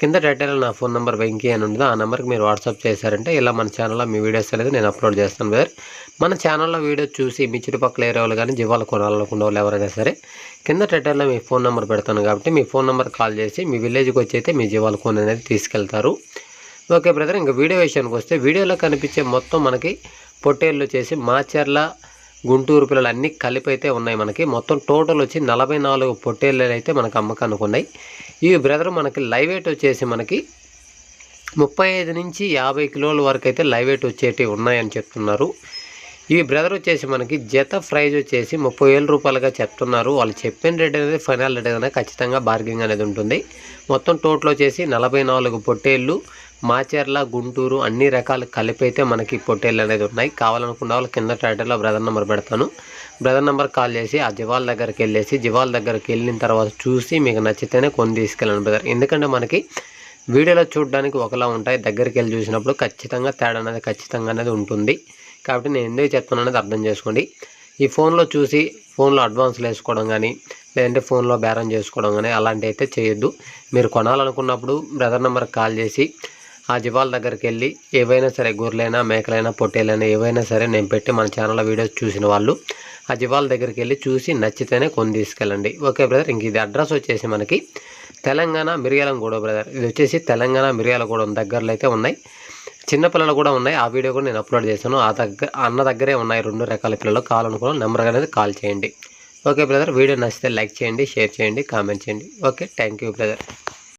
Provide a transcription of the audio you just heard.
కింద టైటిల్ నా phone number Venky అని ఉంటుంది ఆ నెంబర్కి మీరు వాట్సాప్ చేశారంటే ఇలా మన ఛానల్లో మీ వీడియోస్ అనేది నేను అప్లోడ్ చేస్తాను బ్రదర్. మన ఛానల్లో వీడియో చూసి మీ చుట్టుపక్కల ఏరియా వాళ్ళు కానీ జీవాలు కొనాలనుకున్న వాళ్ళు ఎవరైనా సరే కింద టైటిల్లో మీ ఫోన్ నెంబర్ పెడతాను కాబట్టి మీ ఫోన్ నెంబర్ కాల్ చేసి మీ విలేజ్కి వచ్చి అయితే మీ జీవాలు కొని అనేది తీసుకెళ్తారు. ఓకే బ్రదర్ ఇంకా వీడియో విషయానికి వస్తే వీడియోలో కనిపించే మొత్తం మనకి పొట్టేళ్ళు వచ్చేసి మాచర్ల గుంటూరు పిల్లలు అన్నీ కలిపి అయితే ఉన్నాయి మనకి. మొత్తం టోటల్ వచ్చి నలభై నాలుగు పొట్టేళ్ళు అయితే మనకు అమ్మకానికి ఉన్నాయి. ఈ బ్రదర్ మనకి లైవ్ వెయిట్ వచ్చేసి మనకి ముప్పై ఐదు నుంచి యాభై కిలోల వరకు అయితే లైవ్ వెయిట్ వచ్చేటివి ఉన్నాయని చెప్తున్నారు. ఈ బ్రదర్ వచ్చేసి మనకి జత ప్రైజ్ వచ్చేసి ముప్పై వేల రూపాయలుగా చెప్తున్నారు. వాళ్ళు చెప్పిన రేట్ అనేది ఫైనల్ రేట్ అనేది ఖచ్చితంగా బార్గింగ్ అనేది ఉంటుంది. మొత్తం టోటల్ వచ్చేసి నలభై నాలుగు పొట్టేళ్ళు మాచర్ల గుంటూరు అన్ని రకాలు కలిపైతే అయితే మనకి పొట్టేళ్ళు అనేది ఉన్నాయి. కావాలనుకున్న వాళ్ళు కింద టైటిల్లో బ్రదర్ నెంబర్ పెడతాను. బ్రదర్ నెంబర్ కాల్ చేసి ఆ జివాల్ దగ్గరికి వెళ్ళేసి జివాల్ దగ్గరికి వెళ్ళిన తర్వాత చూసి మీకు నచ్చితేనే కొని తీసుకెళ్ళండి బ్రదర్. ఎందుకంటే మనకి వీడియోలో చూడడానికి ఒకలా ఉంటాయి. దగ్గరికి వెళ్ళి చూసినప్పుడు ఖచ్చితంగా తేడా అనేది ఖచ్చితంగా అనేది ఉంటుంది. కాబట్టి నేను ఎందుకు చెప్తున్నాను అనేది అర్థం చేసుకోండి. ఈ ఫోన్లో చూసి ఫోన్లో అడ్వాన్స్లు వేసుకోవడం కానీ లేదంటే ఫోన్లో బేరం చేసుకోవడం కానీ అలాంటివి అయితే చేయొద్దు. మీరు కొనాలనుకున్నప్పుడు బ్రదర్ నెంబర్కి కాల్ చేసి ఆ జివాల దగ్గరికి వెళ్ళి ఏవైనా సరే గొర్రెలైనా మేకలైనా పొట్టేలైనా ఏవైనా సరే నేను పెట్టి మన ఛానల్లో వీడియోస్ చూసిన వాళ్ళు ఆ జివాల దగ్గరికి వెళ్ళి చూసి నచ్చితేనే కొని తీసుకెళ్ళండి. ఓకే బ్రదర్ ఇంక ఇది అడ్రస్ వచ్చేసి మనకి తెలంగాణ మిరియాలంగూడ బ్రదర్. ఇది వచ్చేసి తెలంగాణ మిరియాలగూడెం దగ్గరలో అయితే ఉన్నాయి. చిన్నపిల్లలు కూడా ఉన్నాయి. ఆ వీడియో కూడా నేను అప్లోడ్ చేశాను. ఆ దగ్గర అన్న దగ్గరే ఉన్నాయి రెండు రకాల పిల్లలు. కావాలనుకున్న నెంబర్ అనేది కాల్ చేయండి. Okay brother. వీడియో నచ్చితే లైక్ చేయండి షేర్ చేయండి కామెంట్ చేయండి. Okay thank you brother.